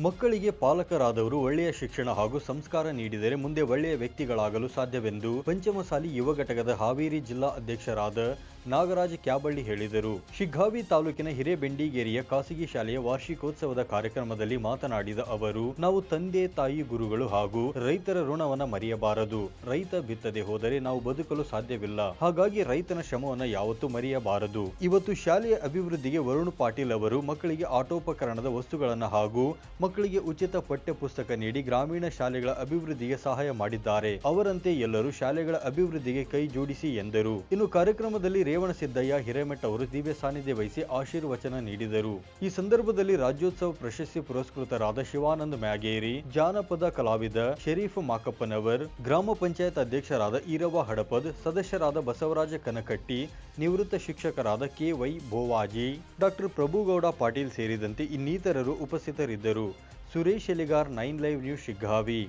ಮಕ್ಕಳಿಗೆ ಪಾಲಕರಾದವರು ಒಳ್ಳೆಯ ಶಿಕ್ಷಣ ಹಾಗೂ ಸಂಸ್ಕಾರ ನೀಡಿದರೆ ಮುಂದೆ ಒಳ್ಳೆಯ ವ್ಯಕ್ತಿಗಳಾಗಲು ಸಾಧ್ಯವೆಂದು ಪಂಚಮಸಾಲಿ ಯುವ ಘಟಕದ ಹಾವೇರಿ ಜಿಲ್ಲಾ ಅಧ್ಯಕ್ಷರಾದ ನಾಗರಾಜ ಕ್ಯಾಬಳ್ಳಿ ಹೇಳಿದರು. ಶಿಗ್ಗಾವಿ ತಾಲೂಕಿನ ಹಿರೇಬೆಂಡಿಗೇರಿಯ ಖಾಸಗಿ ಶಾಲೆಯ ವಾರ್ಷಿಕೋತ್ಸವದ ಕಾರ್ಯಕ್ರಮದಲ್ಲಿ ಮಾತನಾಡಿದ ಅವರು, ನಾವು ತಂದೆ, ತಾಯಿ, ಗುರುಗಳು ಹಾಗೂ ರೈತರ ಋಣವನ್ನು ಮರೆಯಬಾರದು. ರೈತ ಬಿತ್ತದೆ ಹೋದರೆ ನಾವು ಬದುಕಲು ಸಾಧ್ಯವಿಲ್ಲ. ಹಾಗಾಗಿ ರೈತನ ಶ್ರಮವನ್ನು ಯಾವತ್ತೂ ಮರೆಯಬಾರದು. ಇವತ್ತು ಶಾಲೆಯ ಅಭಿವೃದ್ಧಿಗೆ ವರುಣ್ ಪಾಟೀಲ್ ಅವರು ಮಕ್ಕಳಿಗೆ ಆಟೋಪಕರಣದ ವಸ್ತುಗಳನ್ನು ಹಾಗೂ ಮಕ್ಕಳಿಗೆ ಉಚಿತ ಪಠ್ಯ ಪುಸ್ತಕ ನೀಡಿ ಗ್ರಾಮೀಣ ಶಾಲೆಗಳ ಅಭಿವೃದ್ಧಿಗೆ ಸಹಾಯ ಮಾಡಿದ್ದಾರೆ. ಅವರಂತೆ ಎಲ್ಲರೂ ಶಾಲೆಗಳ ಅಭಿವೃದ್ಧಿಗೆ ಕೈ ಜೋಡಿಸಿ ಎಂದರು. ಇನ್ನು ಕಾರ್ಯಕ್ರಮದಲ್ಲಿ ರೇವಣ ಸಿದ್ದಯ್ಯ, ಹಿರೇಮಠ ಅವರು ದಿವ್ಯ ಸಾನ್ನಿಧ್ಯ ವಹಿಸಿ ಆಶೀರ್ವಚನ ನೀಡಿದರು. ಈ ಸಂದರ್ಭದಲ್ಲಿ ರಾಜ್ಯೋತ್ಸವ ಪ್ರಶಸ್ತಿ ಪುರಸ್ಕೃತರಾದ ಶಿವಾನಂದ ಮ್ಯಾಗೇರಿ, ಜಾನಪದ ಕಲಾವಿದ ಶರೀಫ್ ಮಾಕಪ್ಪನವರ್, ಗ್ರಾಮ ಪಂಚಾಯತ್ ಅಧ್ಯಕ್ಷರಾದ ಈರವ್ವ ಹಡಪದ್, ಸದಸ್ಯರಾದ ಬಸವರಾಜ ಕನಕಟ್ಟಿ, ನಿವೃತ್ತ ಶಿಕ್ಷಕರಾದ ಕೆವೈ ಬೋವಾಜಿ ಡಾಕ್ಟರ್ ಪ್ರಭುಗೌಡ ಪಾಟೀಲ್ ಸೇರಿದಂತೆ ಇನ್ನಿತರರು ಉಪಸ್ಥಿತರಿದ್ದರು. Suresh Eligar, nine live news, Shiggavi.